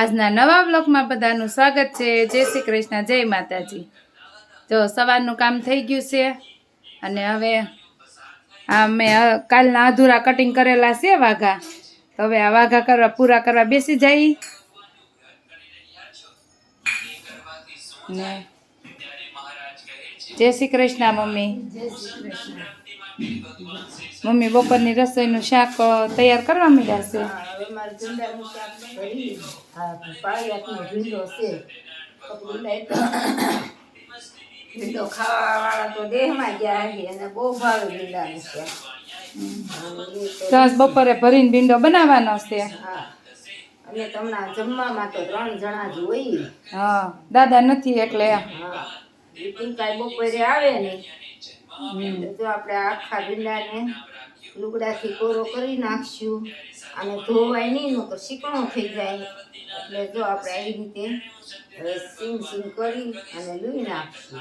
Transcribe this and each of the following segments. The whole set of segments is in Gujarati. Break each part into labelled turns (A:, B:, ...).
A: આજના નવા બ્લોગમાં બધાનું સ્વાગત છે. જય શ્રી કૃષ્ણ, જય માતાજી. જો સવારનું કામ થઈ ગયું છે અને હવે આ મેં કાલના અધૂરા કટિંગ કરેલા છે વાઘા. તો હવે આ વાઘા કરવા, પૂરા કરવા બેસી જાય. જય શ્રી કૃષ્ણ, મમ્મી. મમ્મી બપોરની રસોઈનું શાક તૈયાર કરવા માંડ્યા છે.
B: હવે મારે ભીંડાનું શાક કરી આ પાળિયાતનો ભીંડો છે. ભીંડા ખાવાવાળા તો દેહમાં ગયા છે અને બહુ ભાવે ભીંડાનું શાક તો
A: રસ બપોરે ભરીને ભીંડો બનાવવાનો છે.
B: હા. અને તમને જમવામાં તો ત્રણ જણા જ હોય.
A: હા દાદા નથી એટલે.
B: હા. એ બપોરે આવે ને તો જો આપણે આખા ભીંડાને લુગડાથી કોરો કરી નાખશું. અને ધોવાય નહીં નકર શીકણો થઈ જાય. એટલે જો આપણે આવી રીતે સીમ સીમ કરી અને લૂઈ નાખશું.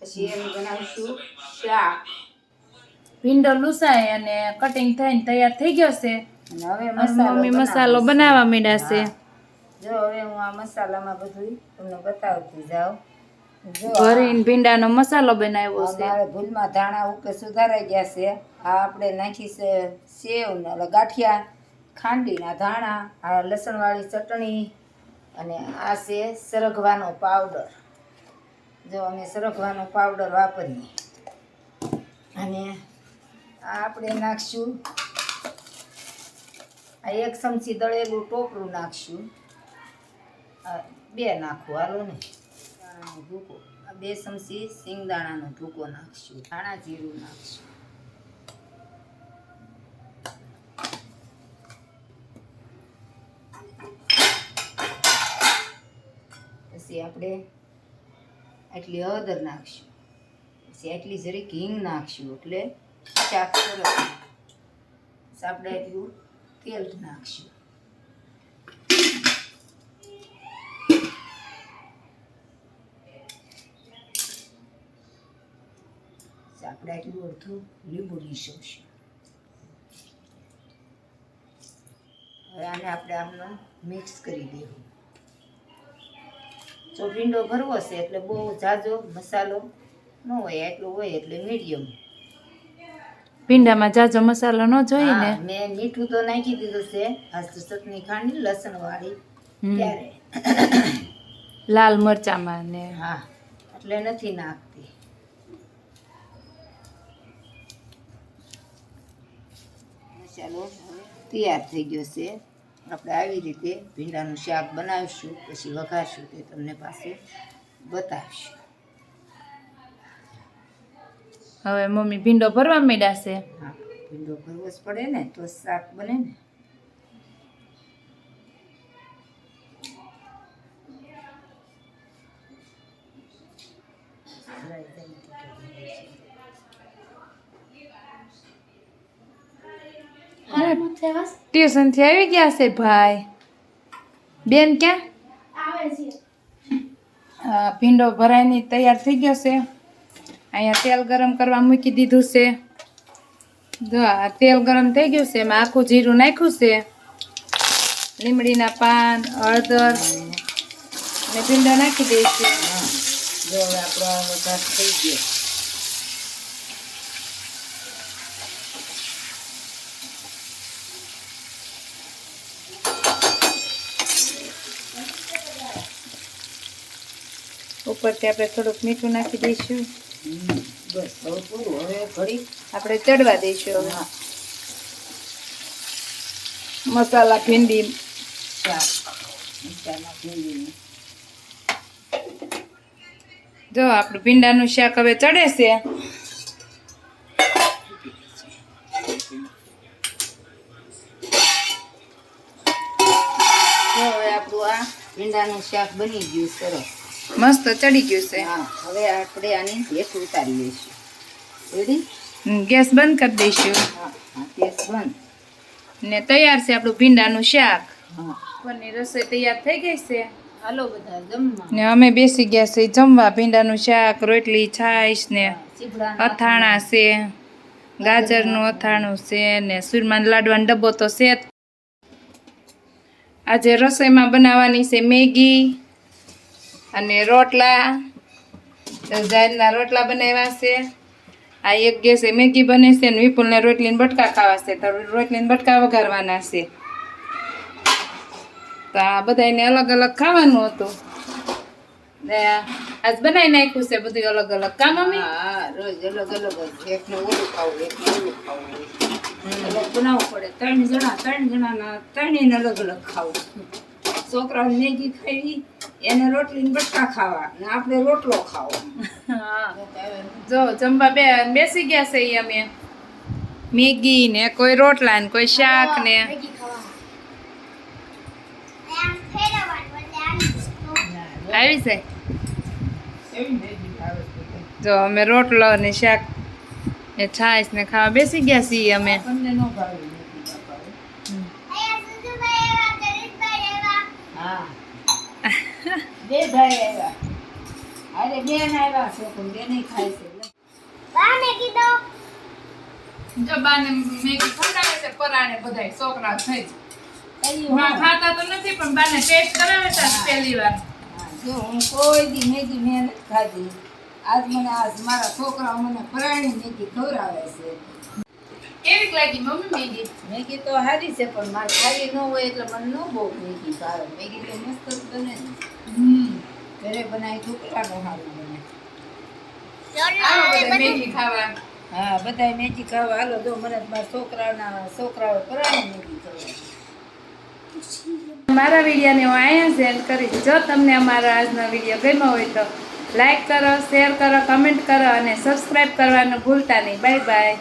B: પછી એનું બનાવીશું શાક.
A: ભીંડો લૂસાય અને કટિંગ થઈને તૈયાર થઈ ગયો છે.
B: અને હવે
A: મમ્મી મસાલો બનાવવા માંડ્યા છે.
B: જો હવે હું આ મસાલામાં બધું તમને બતાવતી જાઉં.
A: ભરીને ભીંડાનો મસાલો બનાવ્યો છે.
B: અમારે ભૂલમાં ધાણા ઉકે સુધારાઈ ગયા છે. આ આપણે નાખી છે સેવ ને ઓલા ગાંઠિયા ખાંડીના ધાણા આ લસણવાળી ચટણી અને આ છે સરગવાનો પાવડર. જો અમે સરગવાનો પાવડર વાપરીએ. અને આ આપણે નાખશું. આ એક ચમચી દળેલું ટોપરું નાખશું. આ બે નાખવું હાલો ને. દાણાનો ભૂકો. બે ચમચી સિંગદાણાનો ભૂકો નાખશું. ધાણા જીરું નાખશું. પછી આપણે આટલી હળદર નાખશું. પછી આટલી જરીક હિંગ નાખશું એટલે ચાક સરસ આપણે એટલું તેલ નાખશું. પછી આપણે આટલું અડધું લીંબુ નીસવશું હવે આને આપણે આમને મિક્સ કરી દેવું. જો ભીંડો ભરવો છે એટલે બહુ ઝાઝો મસાલો ન હોય એટલો હોય એટલે મીડિયમ
A: ભીંડામાં જાજો મસાલો ન જોઈએ ને?
B: મેં મીઠું તો નાખી દીધું છે તો ચટણી ખાંડી લસણ વાળી ત્યારે
A: લાલ મરચામાં ને?
B: હા એટલે નથી નાખતી. હવે તૈયાર થઈ ગયો છે. આપણે આવી રીતે ભીંડાનું શાક બનાવીશું પછી વઘારશું તે તમને પાસે બતાવીશું.
A: હવે મમ્મી ભીંડો ભરવા માંડ્યા છે.
B: હા ભીંડો ભરવો જ પડે ને તો શાક બને ને.
A: ટ્યુશનથી આવી ગયા છે ભાઈ. બેન ક્યાં? હા ભીંડો ભરાઈને તૈયાર થઈ ગયો છે. અહીંયા તેલ ગરમ કરવા મૂકી દીધું છે. જો આ તેલ ગરમ થઈ ગયું છે. એમાં આખું જીરું નાખ્યું છે. લીમડીના પાન હળદર ને ભીંડો નાખી દઈશું.
B: જો હવે આપણો વઘાર થઈ ગયો.
A: ઉપરથી આપણે થોડુંક મીઠું નાખી દઈશું.
B: બસ હવે પૂરું હવે ઘડી.
A: આપણે ચડવા દઈશું હવે. મસાલા ભીંડી.
B: મસાલા
A: જો આપણું ભીંડાનું શાક હવે ચડે છે.
B: હવે આપણું આ ભીંડાનું શાક બની ગયું સરસ.
A: મસ્ત ચડી ગયું છે.
B: હા હવે આપણે આની ગેસ ઉતારી લઈશું રેડી
A: ગેસ બંધ કરી દઈશું.
B: હા હા તેસ બંધ.
A: ને તૈયાર છે આપણું ભીંડાનું શાક.
B: હા.
A: રસોઈ તૈયાર થઈ ગઈ છે?
B: હાલો બધા જમવા.
A: ને અમે બેસી ગયા છે જમવા. ભીંડાનું શાક રોટલી છાશ ને અથાણા. છે ગાજરનું અથાણું છે ને સુરમાન લાડવાનો ડબ્બો તો છે જ. આજે રસોઈમાં બનાવવાની છે મેગી અને રોટલા જાહેરના રોટલા બનાવ્યા છે. આ એક ગેસે મેગી બને છે અને વિપુલને રોટલીને બટકા ખાવા છે. તો રોટલીને બટકા વઘારવાના છે. તો આ બધાને અલગ અલગ ખાવાનું હતું. ને આજ બનાવી નાખ્યું છે બધું અલગ અલગ. કામ
B: અમે રોજ અલગ અલગ એકને ઓલું ખાવું એકને ઓલું ખાવું. અલગ બનાવવું પડે. ત્રણ જણા ત્રણ જણાના ત્રણેય અલગ અલગ ખાવું. છોકરાને મેગી ખાવી એને રોટલી ને બટકા ખાવા ને આપણે રોટલો ખાવો.
A: જો જમવા બે બેસી ગયા છે અમે. મેગી ને કોઈ રોટલા ને કોઈ શાક ને. આવી છે જો અમે રોટલો ને શાક એ છાશ ને ખાવા બેસી ગયા છીએ અમે
B: આપણને ન ભાવે મેગી બાપા હા બે ભાઈ આવ્યા. અરે બેન આવ્યા છે પણ બેન ખાય છે.
A: જો બાને મેગી ખવડાવે છે પરાણે બધાય છોકરા થઈ માં ખાતા તો નથી પણ બાને ટેસ્ટ કરાવે છે પહેલી વાર.
B: જો હું કોઈ દી મેગી મેં ખાધી. આજ મને આજ મારા છોકરાઓ મને પરાણી મેગી ખવડાવે છે.
A: કેવીક લાગી મમ્મી મેગી?
B: મેગી તો સારી છે પણ મારે ખાવી ન હોય એટલે મને ન બહુ મેગી ભાવે. મેગી તો મસ્ત બને
A: હમ.
B: ઘરે બનાવી છોકરાનું હારું બને
A: આવો બધા મેગી ખાવા.
B: હા બધા મેગી ખાવા. હાલો જો મને મારા છોકરાના છોકરાઓ પરાણી મેગી કરવા
A: મારા વિડીયોને હું અહીંયા શેર કરીશ. જો તમને અમારો આજનો વીડિયો ગમ્યો હોય તો લાઈક કરો શેર કરો કમેન્ટ કરો અને સબસ્ક્રાઈબ કરવાનું ભૂલતા નહીં. Bye bye